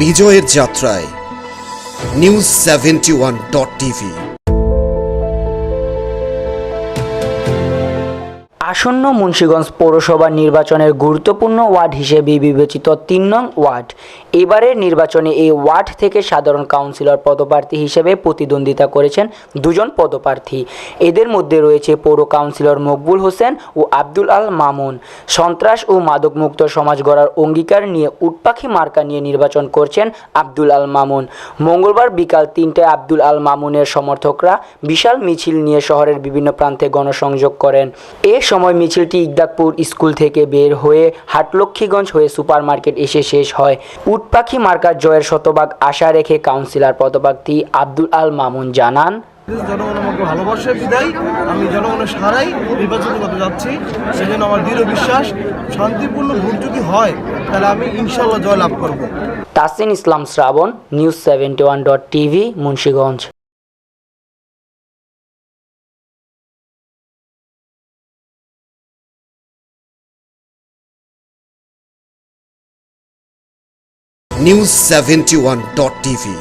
বিজয়ের যাত্রায় news seventy one dot TV. আসন্ন মুন্সীগঞ্জ পৌরসভা নির্বাচনের গুরুত্বপূর্ণ ওয়ার্ড হিসেবে বিবেচিত তিন নং ওয়ার্ড। এবারের নির্বাচনে এই ওয়ার্ড থেকে সাধারণ কাউন্সিলর পদপ্রার্থী হিসেবে প্রতিদ্বন্দ্বিতা করেছেন দুজন পদপ্রার্থী। এদের মধ্যে রয়েছে পৌর কাউন্সিলর মকবুল হোসেন ও আব্দুল আল মামুন। সন্ত্রাস ও মাদকমুক্ত সমাজ গড়ার অঙ্গীকার নিয়ে উটপাখি মার্কা নিয়ে নির্বাচন করছেন আব্দুল আল মামুন। মঙ্গলবার বিকাল তিনটায় আব্দুল আল মামুনের সমর্থকরা বিশাল মিছিল নিয়ে শহরের বিভিন্ন প্রান্তে গণসংযোগ করেন। এ সময় মিছিলটি ইকদাকপুর স্কুল থেকে বের হয়ে হাটলক্ষ্মীগঞ্জ হয়ে সুপার মার্কেট এসে শেষ হয়। উটপাখি মার্কার জয়ের শতভাগ আশা রেখে কাউন্সিলর পদপ্রার্থী আব্দুল আল মামুন জানান জনগণ আমাকে ভালোবাসে বিদায়। আমি জনগণের সারাই নির্বাচন করতে যাচ্ছি। সেজন্য আমার দৃঢ় বিশ্বাস শান্তিপূর্ণ ভোট যদি হয় তাহলে আমি ইনশাল্লাহ জয় লাভ করব। Tasin Islam Shrabon news seventy one dot TV Munshiganj. news71.tv